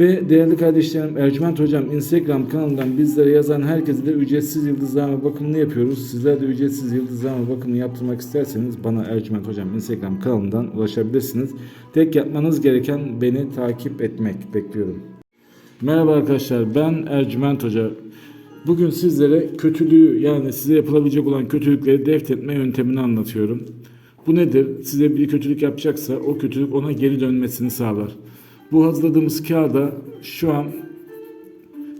Ve değerli kardeşlerim Ercüment Hocam Instagram kanalından bizlere yazan herkese de ücretsiz yıldızlama bakımını yapıyoruz. Sizler de ücretsiz yıldızlama bakımını yaptırmak isterseniz bana Ercüment Hocam Instagram kanalından ulaşabilirsiniz. Tek yapmanız gereken beni takip etmek. Bekliyorum. Merhaba arkadaşlar ben Ercüment Hoca. Bugün sizlere kötülüğü yani size yapılabilecek olan kötülükleri defnetme yöntemini anlatıyorum. Bu nedir? Size bir kötülük yapacaksa o kötülük ona geri dönmesini sağlar. Bu hazırladığımız kağıda şu an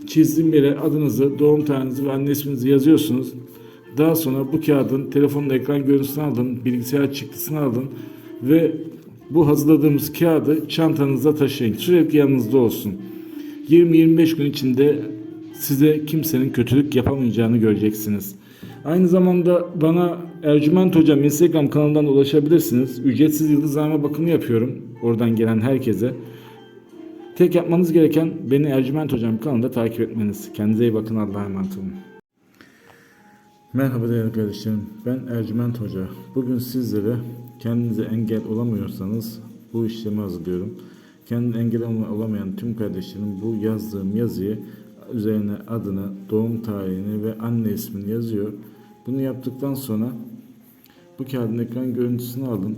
çizdiğim yere adınızı, doğum tarihinizi ve anne isminizi yazıyorsunuz. Daha sonra bu kağıdın telefonun ekran görüntüsünü alın, bilgisayar çıktısını alın ve bu hazırladığımız kağıdı çantanızda taşıyın. Sürekli yanınızda olsun. 20-25 gün içinde size kimsenin kötülük yapamayacağını göreceksiniz. Aynı zamanda bana Ercüment Hocam Instagram kanalından ulaşabilirsiniz. Ücretsiz yıldızlama bakımı yapıyorum. Oradan gelen herkese. Tek yapmanız gereken beni Ercüment Hocam kanalında takip etmeniz. Kendinize iyi bakın. Allah'a emanet olun. Merhaba değerli kardeşlerim. Ben Ercüment Hoca. Bugün sizlere kendinize engel olamıyorsanız bu işlemi hazırlıyorum. Kendine engel olamayan tüm kardeşlerim bu yazdığım yazıyı üzerine adını, doğum tarihini ve anne ismini yazıyor. Bunu yaptıktan sonra bu kağıdın ekran görüntüsünü alın.